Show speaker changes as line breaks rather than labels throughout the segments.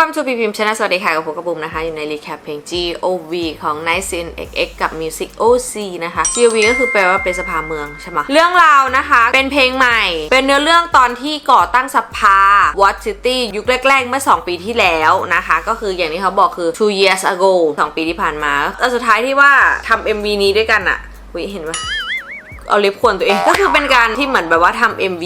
Welcome to พีพิมชนะสวัสดีค่ะ กับผมกระบุมนะคะ อยู่ในรีแคปเพลง GOV ของ Nice in XX กับ Music OC นะคะ GOV ก็คือแปลว่าเป็นสภาเมืองใช่ไหมเรื่องราวนะคะ เป็นเพลงใหม่ เป็นเนื้อเรื่องตอนที่ก่อตั้งสภา What City ยุคแรก ๆ เมื่อ 2 ปีที่แล้วนะคะ ก็คืออย่างที่เขาบอกคือ two years ago 2 ปีที่ผ่านมาแล้วสุดท้ายที่ว่าทำ MV นี้ด้วยกันอะวิเห็นปะ เอาลิฟต์ควรตัวเอง ก็คือเป็นการที่เหมือนแบบว่าทำ MV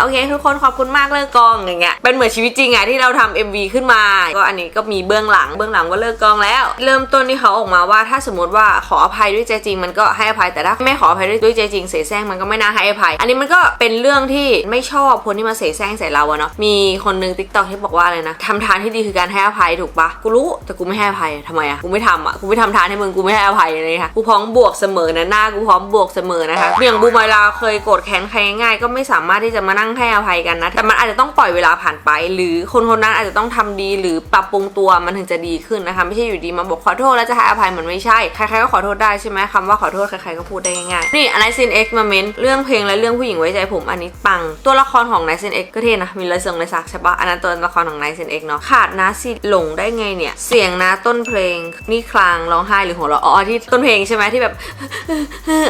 โอเคทุกคนขอบคุณมากเลิกกองอย่างเงี้ยเป็นเหมือนชีวิตจริงอะที่เราทำ MV ขึ้นมา ก็อันนี้ก็มีเบื้องหลังเบื้องหลังว่าเลิกกองแล้ว เริ่มต้นที่เขาออกมาว่าถ้าสมมติว่าขออภัยด้วยใจจริง มันก็ให้อภัยแต่ถ้าไม่ขออภัยด้วยใจจริงเสแสร้งมันก็ไม่น่าให้อภัย อันนี้มันก็เป็นเรื่องที่ไม่ชอบคนที่มาเสแสร้งใส่เราอะเนาะมีคนนึงติ๊กต็อกที่บอกว่าอะไรนะทำทานที่ดีคือการให้อภัยถูกปะกูรู้แต่กูไม่ให้อภัยทำไมอะกูไม่ทำอะกูไม่ทำทานให้มึงกูไม่ให้อภัยเลยค่ะกูพร้อมบวกเสมอนะหน้ากูพร้อมบวกเสมอนะคะอย่างบูมเวลาเคยโกรธแค้นใครง่ายก็ไม่สามารถที่จะมานั่งให้อภัยกันนะ แต่มันอาจจะต้องปล่อยเวลาผ่านไป หรือคนคนนั้นอาจจะต้องทำดีหรือปรับปรุงตัวมันถึงจะดีขึ้นนะคะ ไม่ใช่อยู่ดีมาบอกขอโทษแล้วจะให้อภัยมันไม่ใช่ ใครๆก็ขอโทษได้ใช่ไหมคำว่าขอโทษใครๆก็พูดได้ง่ายๆนี่อันไนซินเอ็กมาเมนเรื่องเพลงและเรื่องผู้หญิงไว้ใจผมอันนี้ปัง ตัวละครของไนซินเอ็กก็เท่นะมีเลยเซิงเลยซักใช่ปะอันนั้นตัวละครของไนซินเอ็กเนาะขาดนะสิหลงได้ไงเนี่ยเสียงนะต้นเพลงนี่คลางร้องไห้หรือหัวเราะอ๋อที่ต้นเพลงใช่ไหมที่แบบ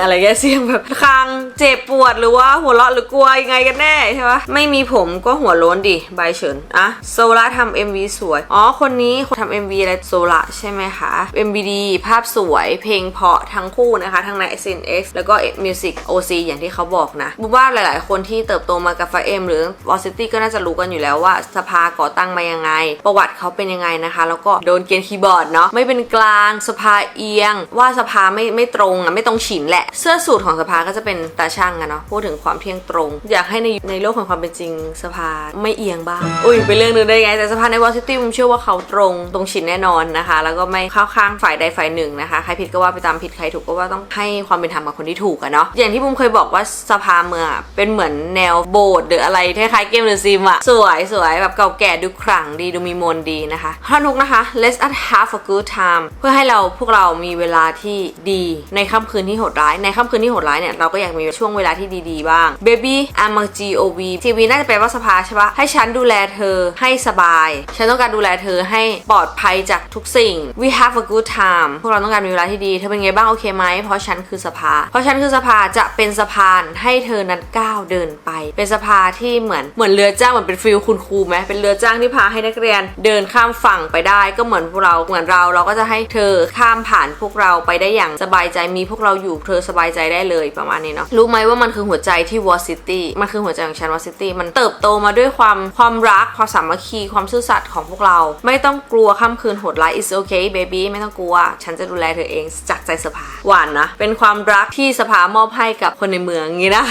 อะไรเงี้ยเสียงแบบคางเจ็บปวดหรือว่าหัวเราะหรือกลัวยังไงกันแน่ใช่ปะไม่มีผมก็หัวโล้นดิใบเฉินอะโซล่าทำ MV สวย อ๋อ คนนี้คนทำ MV อะไรโซล่าใช่ไหมคะ MV ดีภาพสวยเพลงเพาะทั้งคู่นะคะ ทั้งใน s n x แล้วก็ Music OC อย่างที่เขาบอกนะบุว่าหลาย ๆ คนที่เติบโตมากับ f เอ็มหรือ v o c i t y ก็น่าจะรู้กันอยู่แล้วว่าสภาก่อตั้งมายังไง ประวัติเขาเป็นยังไงนะคะ แล้วก็โดนเกณฑ์คีย์บอร์ดเนาะไม่เป็นกลางสภาเอียง ว่าสภาไม่ไม่ตรงอะไม่ตรงฉินแหละเสื้อสูทของสภาก็จะเป็นตาช่างอะเนาะพูดถึงความเที่ยงตรง อยากให้ในในโลกของความเป็นจริงสภาไม่เอียงบ้างอุ้ยเป็นเรื่องหนึงได้ไงแต่สภาในวอซิตี้ผมเชื่อว่าเขาตรงตรงฉินแน่นอนนะคะ แล้วก็ไม่เข้าข้างฝ่ายใดฝ่ายหนึ่งนะคะใครผิดก็ว่าไปตามผิดใครถูกก็ว่าต้องให้ความเป็นธรรมกับคนที่ถูกอะเนาะอย่างที่บุมเคยบอกว่าสภาเมืองเป็นเหมือนแนวโบสถ์หรืออะไรคล้ายๆเกมเดอะซิมอะสวยสวยแบบเก่าแก่ดูขลังดีดูมีมนดีนะคะท่อนุกนะคะ let us have a good time เพื่อให้เราพวกเรามีเวลาที่ดีในค่ำคืนที่โหดร้ายในค่ำคืนที่โหดร้ายเนี่ยเราก็อยากมีช่วงเวลาที่ดีๆบ้าง baby I'm a GOV GOV น่าจะแปลว่าสภาใช่ปะให้ฉันดูแลเธอให้สบาย ฉันต้องการดูแลเธอให้ปลอดภัยจากทุกสิ่ง we have a good time พวกเราต้องการมีเวลาที่ดีเธอเป็นไงบ้างโอเคไหมเพราะฉันคือสภา เพราะฉันคือสภาจะเป็นสะพานให้เธอนั้นก้าวเดินไป เป็นสภาที่เหมือนเหมือนเรือจ้างเหมือนเป็นฟิลคุณครูไหมเป็นเรือจ้างที่พาให้นักเรียน เดินข้ามฝั่งไปได้ก็เหมือนพวกเราเหมือนเราเราก็จะให้เธอข้ามผ่านพวกเราไปได้อย่างสบายใจมีพวกเราอยู่เธอสบายใจได้เลยปะประมาณนี้เนาะรู้ไหมว่ามันคือหัวใจที่วอซิตี้มันคือหัวใจของฉันวอซิตี้มันเติบโตมาด้วยความความรักความสามัคคีความซื่อสัตย์ของพวกเรา ไม่ต้องกลัวค่ำคืนโหดร้าย it's okay baby ไม่ต้องกลัว ฉันจะดูแลเธอเองจากใจสภาหวานนะ เป็นความรักที่สภามอบให้กับคนในเมืองงี้นะ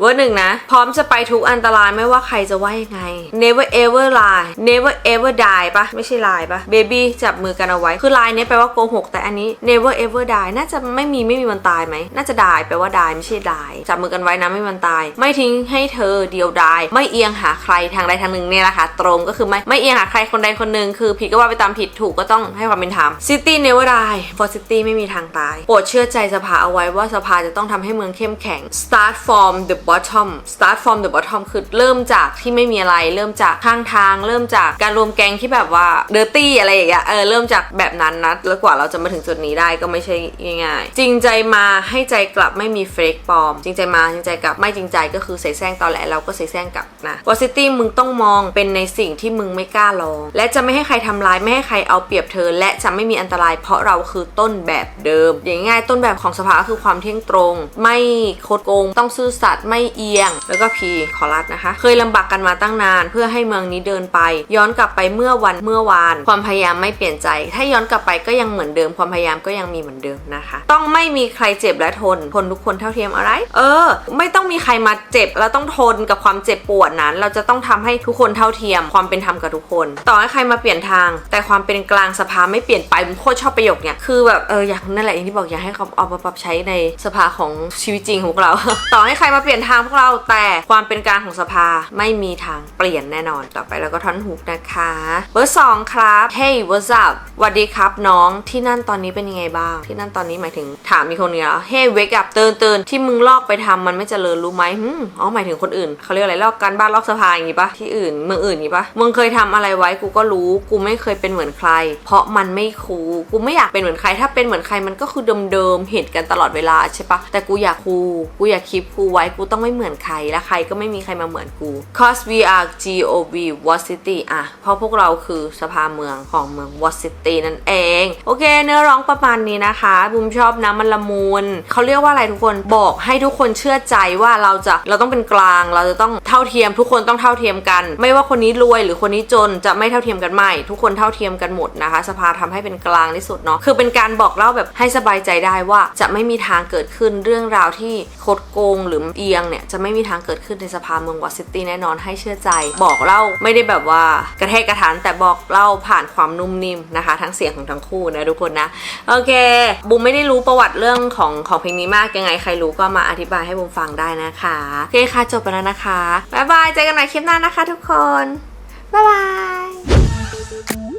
เวอร์หนึ่งนะ พร้อมจะไปทุกอันตรายไม่ว่าใครจะว่ายังไง never ever lie never ever die ปะไม่ใช่ lie ปะ baby จับมือกันเอาไว้ คือ lie เนี่ยแปลว่าโกหกแต่อันนี้ never ever die น่าจะไม่มีไม่มีวันตายไหมน่าจะ die แปลว่า die ไม่ใช่ die จับมือกันไว้นะไม่มันตาย ไม่ทิ้งให้เธอเดียวดาย ไม่เอียงหาใครทางใดทางหนึ่งเนี่ยแหละค่ะตรงก็คือไม่ไม่เอียงหาใครคนใดคนหนึ่งคือผิดก็ว่าไปตามผิดถูกก็ต้องให้ความเป็นธรรม city never die for city ไม่มีทางตาย โปรดเชื่อใจสภาเอาไว้ว่าสภาจะต้องทำให้เมืองเข้มแข็ง start from the bottom start from the bottom คือเริ่มจากที่ไม่มีอะไร เริ่มจากข้างทาง เริ่มจากการรวมแกงที่แบบว่า dirty อะไรอย่างเงี้ยเออเริ่มจากแบบนั้นนะแล้วกว่าเราจะมาถึงจุดนี้ได้ก็ไม่ใช่ง่ายๆจริงใจมาให้ใจกลับไม่มีเฟกปลอม จริงใจมาจริงใจกลับไม่จริงใจก็คือเสแสร้งตอแหลเราก็เสแสร้งกลับนะวอซิตี้มึงต้องมองเป็นในสิ่งที่มึงไม่กล้าลอง และจะไม่ให้ใครทำร้ายไม่ให้ใครเอาเปรียบเธอ และจะไม่มีอันตราย เพราะเราคือต้นแบบเดิม อย่างง่ายต้นแบบของสภาก็คือความเที่ยงตรง ไม่โคดโกง ต้องซื่อสัตย์ไม่เอียง แล้วก็พีขอรัดนะคะ เคยลำบากกันมาตั้งนาน เพื่อให้เมืองนี้เดินไป ย้อนกลับไปเมื่อวันเมื่อวาน ความพยายามไม่เปลี่ยนใจ ถ้าย้อนกลับไปก็ยังเหมือนเดิมความพยายามก็ยังมีเหมือนเดิมนะคะ ต้องไม่มีใครเจ็บและทนทนทุกคนเท่าเทียมอะไร เออ ไม่ต้องมีใครมาเจ็บ แล้วต้องทนกับความเจ็บปวดนั้น เราจะต้องทำให้ทุกคนเท่าเทียม ความเป็นธรรมกับทุกคน ต่อให้ใครมาเปลี่ยนทาง แต่ความเป็นกลางสภาไม่เปลี่ยนไปผมโคตรชอบประโยคเนี้ยคือแบบเอออยากนั่นแหละอย่างที่บอกอยากให้เขาเอามาปรับใช้ในสภาของชีวิตจริงของพวกเรา ต่อให้ใครมาเปลี่ยนทางพวกเราแต่ความเป็นกลางของสภาไม่มีทางเปลี่ยนแน่นอนต่อไปแล้วก็ท่อนฮุกนะคะเบอร์สองครับ Hey what's up สวัสดีครับน้องที่นั่นตอนนี้เป็นยังไงบ้าง ที่นั่นตอนนี้หมายถึงถามมีคนเนี้ย Hey wake up ตื่นตื่นที่มึงลอกไปทำมันไม่เจริญรู้ไหมอ๋อหมายถึงคนอื่นเขาเรียกอะไรลอกการบ้านลอกสภาอย่างงี้ปะที่อื่นเมืองอื่นอย่างงี้ปะมึงเคยทำอะไรไว้กูก็รู้ กูไม่เคยเป็นเหมือนใคร เพราะมันไม่คู กูไม่อยากเป็นเหมือนใคร ถ้าเป็นเหมือนใครมันก็คือเดิมๆเห็นกันตลอดเวลาใช่ปะแต่กูอยากคูกูอยากคีปคูไว้กูต้องไม่เหมือนใครและใครก็ไม่มีใครมาเหมือนกู cause we are G O V What City อะเพราะพวกเราคือสภาเมืองของเมือง What City นั่นเอง โอเค เนื้อร้องประมาณนี้นะคะบุมชอบนะมันละมุนเขาเรียกว่าอะไรทุกคนบอกให้ทุกคนเชื่อใจว่าเราจะเราต้องเป็นกลาง เราจะต้องเท่าเทียม ทุกคนต้องเท่าเทียมกัน ไม่ว่าคนนี้รวยหรือคนนี้จนจะไม่เท่าเทียมกันไม่ ทุกคนเท่าเทียมกันหมดนะคะ สภาทำให้เป็นกลางที่สุดเนาะคือเป็นการบอกเล่าแบบให้สบายใจได้ว่าจะไม่มีทางเกิดขึ้นเรื่องราวที่คดโกงหรือเอียงเนี่ยจะไม่มีทางเกิดขึ้นในสภาเมืองวอซิงตี้แน่นอนให้เชื่อใจ บอกเล่าไม่ได้แบบว่ากระแทกกระทานแต่บอกเล่าผ่านความนุ่มนิ่มนะคะ ทั้งเสียงของทั้งคู่นะทุกคนนะโอเคบูมไม่ได้รู้ประวัติเรื่องของของเพลงนี้มากยังไงใครรู้ก็มาอธิบายให้บุมฟังได้นะคะโอเคค่ะจบไปแล้วนะคะ บ๊ายบาย เจอกันใหม่คลิปหน้านะคะทุกคน บ๊ายบาย